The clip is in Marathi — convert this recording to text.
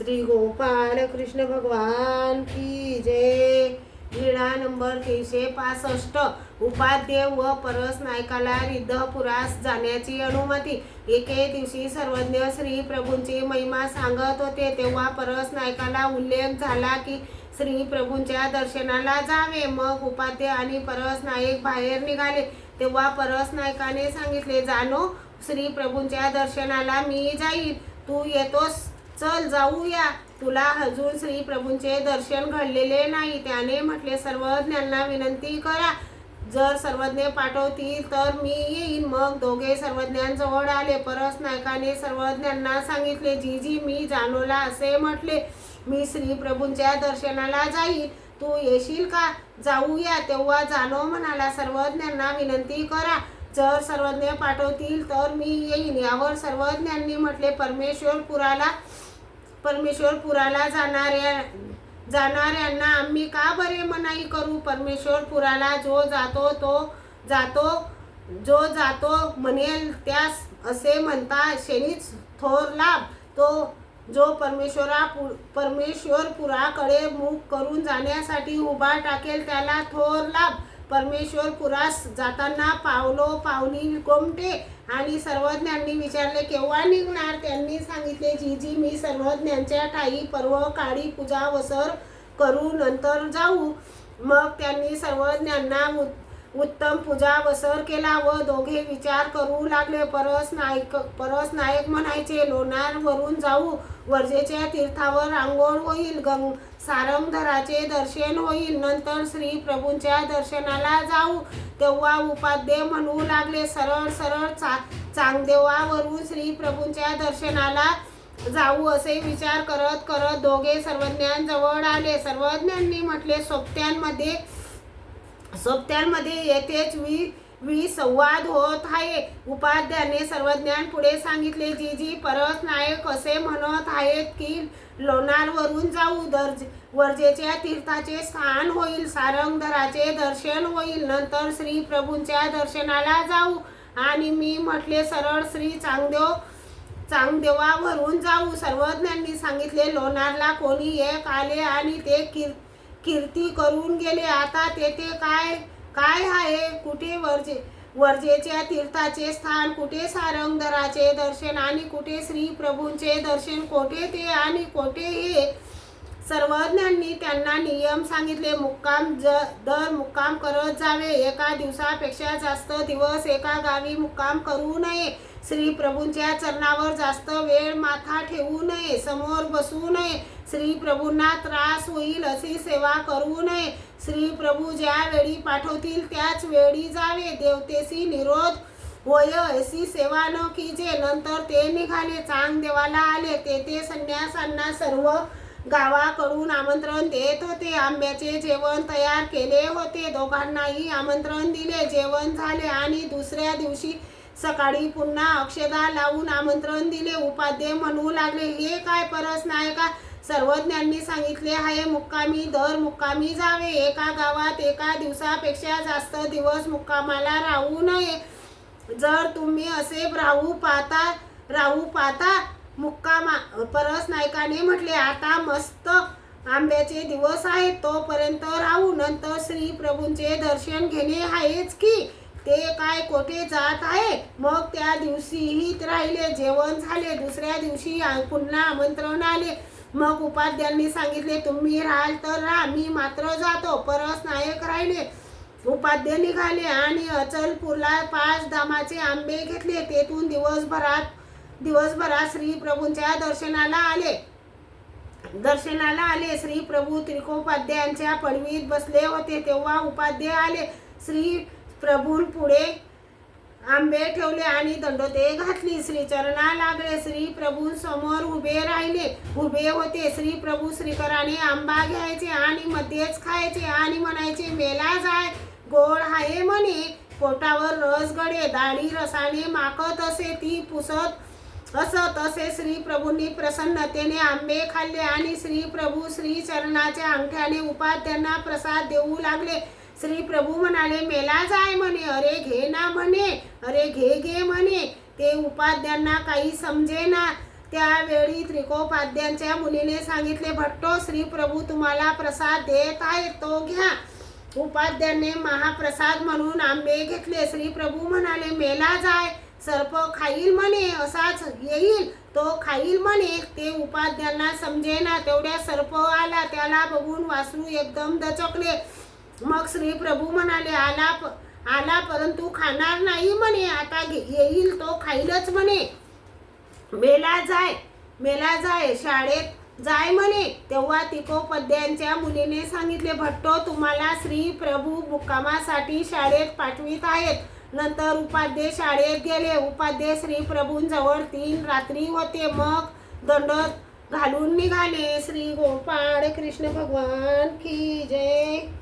श्री गोपाल कृष्ण भगवान की जय. लीळा नंबर तीनशे पासष्ट. उपाध्ये व परस नायकाला रिद्धपुरास जाण्याची अनुमती. एके दिवशी सर्वज्ञ श्री प्रभूंची महिमा सांगत होते. तेव्हा परस नायकाला उल्लेख झाला की श्री प्रभूंच्या दर्शनाला जावे. मग उपाध्ये आणि परस नायक बाहेर निघाले. तेव्हा परस नायकाने सांगितले जानो श्री प्रभूंच्या दर्शनाला मी जाईन. तू येतोस. चल जाऊया. तुला अजून श्री प्रभूंचे दर्शन घडलेले नाही. त्याने म्हटले सर्वज्ञांना विनंती करा. जर सर्वज्ञ पाठवतील तर मी येईन. मग दोघे सर्वज्ञांजवळ आले. परस नायकाने सर्वज्ञांना सांगितले जी जी मी जानोला असे म्हटले मी श्री प्रभूंच्या दर्शनाला जाईन. तू येशील का? जाऊया. तेव्हा जानो म्हणाला सर्वज्ञांना विनंती करा. जर सर्वज्ञ पाठवतील तर मी येईन. यावर सर्वज्ञांनी म्हटले परमेश्वरपुराला परमेश्वरपुराला जाणाऱ्या जाणाऱ्यांना आम्ही का बरे मनाई करू? परमेश्वरपुराला जो जातो तो जातो जो जातो म्हणेल त्यास असे म्हणता शनीच थोर लाभ. तो जो परमेश्वरा परमेश्वरपुराकडे मुख करून जाण्यासाठी उभा टाकेल त्याला थोर लाभ. परमेश्वरपुरास जाताना पावलो पावनी गोमटे आणि सर्वज्ञांनी विचारले केव्हा निघणार? त्यांनी सांगितले जी जी मी सर्वज्ञांच्या ठाई पर्व काळी पूजा वसर करू नंतर जाऊ. मग त्यांनी सर्वज्ञांना उत्तम पूजा वसर केला व दोघे विचार करू लागले. परस नायक परस नायक म्हणायचे लोणार वरून जाऊ. वर्जेच्या तीर्थावर आंघोळ होईल. गंग सारंगधराचे दर्शन होईल. नंतर श्री प्रभूंच्या दर्शनाला जाऊ. तेव्हा उपाध्ये म्हणू लागले सरळ सरळ चा चांगदेवावरून श्री प्रभूंच्या दर्शनाला जाऊ असे विचार करत करत दोघे सर्वज्ञांजवळ आले. सर्वज्ञांनी म्हटले सोबत्यांमध्ये सोबत्यांमध्ये येथेच वि विसंवाद होत आहे. उपाध्याने सर्वज्ञान पुढे सांगितले जी जी परस नायक असे म्हणत आहेत की लोणारवरून जाऊ. दर्ज वर्जेच्या तीर्थाचे स्थान होईल. सारंगधराचे दर्शन होईल. नंतर श्री प्रभूंच्या दर्शनाला जाऊ. आणि मी म्हटले सरळ श्री चांगदेव चांगदेवावरून जाऊ. सर्वज्ञांनी सांगितले लोणारला कोणी एक आले आणि ते कीर कीर्ती करून गेले. आता तेथे काय काय आहे? कुठे वर्जे वर्जेच्या तीर्थाचे स्थान? कुठे सारंगधराचे दर्शन आणि कुठे श्री प्रभूंचे दर्शन? कोठे ते आणि कोठे हे? सर्वज्ञांनी त्यांना नियम सांगितले. मुक्काम ज दर मुक्काम करत जावे. एका दिवसापेक्षा जास्त दिवस एका गावी मुक्काम करू नये. श्री प्रभूंच्या चरणावर जास्त वेळ माथा ठेवू नये समोर बसू नये. श्री प्रभूंना त्रास होईल अशी सेवा करू नये. श्री प्रभू ज्या वेळी पाठवतील त्याच वेळी जावे. देवतेशी निरोध होय अशी सेवा न कीजे. नंतर ते निघाले चांग देवाला आले. तेथे संन्यासांना सर्व गावाकडून आमंत्रण देत होते. आंब्याचे जेवण तयार केले होते. दोघांनाही आमंत्रण दिले. जेवण झाले आणि दुसऱ्या दिवशी सकाळी पुन्हा अक्षदा लावून आमंत्रण दिले उपाध्ये म्हणू लागले हे काय परस नायका? सर्वज्ञांनी सांगितले आहे मुक्कामी दर मुक्कामी जावे. एका गावात एका दिवसापेक्षा जास्त दिवस मुक्कामाला राहू नये. जर तुम्ही असे राहू पाहता राहू पाहता मुक्कामा परस नायकाने म्हटले आता मस्त आंब्याचे दिवस आहेत तोपर्यंत राहू. नंतर श्री प्रभूंचे दर्शन घेणे आहेच की ते काय कोठे जात आहे मग त्या दिवशीही राहिले जेवण झाले दुसऱ्या दिवशी पुन्हा आमंत्रण आले. मग उपाध्यांनी सांगितले तुम्ही राहाल तर राहा मी मात्र जातो. परस नायक राहिले. उपाध्ये निघाले आणि अचलपूरला पाच दामाचे आंबे घेतले. तेथून दिवसभरात दिवसभरात श्री प्रभूंच्या दर्शनाला आले. दर्शनाला आले. श्री प्रभू त्रिकोपाध्यायांच्या पडवीत बसले होते. तेव्हा उपाध्याय आले. श्री प्रभूं पुढे आंबे ठेवले आणि दंडोते घातली. श्री चरणा लागले. श्री प्रभू समोर उभे राहिले. उभे होते. श्री प्रभू श्रीकराने आंबा घ्यायचे आणि मध्येच खायचे आणि म्हणायचे मेला जाय. गोड आहे म्हणे. पोटावर रस गडे. दाढी रसाने माकत असे ती पुसत असत. असे श्री प्रभूंनी प्रसन्नतेने आंबे खाल्ले आणि श्री प्रभू श्री चरणाच्या अंगठ्याने उपाध्यांना प्रसाद देऊ लागले. श्री प्रभू म्हणाले मेला जाय म्हणे अरे घे ना म्हणे अरे घे घे म्हणे. ते उपाध्यांना काही समजे ना त्यावेळी त्रिकोपाध्यांच्या मुलीने सांगितले भट्टो श्री प्रभू तुम्हाला प्रसाद देत आहे तो घ्या. उपाध्याने महाप्रसाद म्हणून आंबे घेतले. श्री प्रभू म्हणाले मेला जाय सर्प खाईल म्हणे असाच येईल तो खाईल म्हणे. ते उपाध्यांना समजेना तेवढ्या सर्प आला त्याला बघून वासरू एकदम दचकले. मग श्री प्रभू म्हणाले आला प- आला परंतु खाणार नाही म्हणे. आता येईल तो खाईलच म्हणे. मेला जाय मेला जाय शाळेत जाय म्हणे. तेव्हा तिकोपद्यांच्या मुलीने सांगितले भट्टो तुम्हाला श्री प्रभू मुक्कामासाठी शाळेत पाठवित आहेत. नंतर उपाध्ये शाळेत गेले. उपाध्ये श्री प्रभूंजवळ तीन रात्री होते. मग दंडत घालून निघाले. श्री गोपाळ कृष्ण भगवान की जय.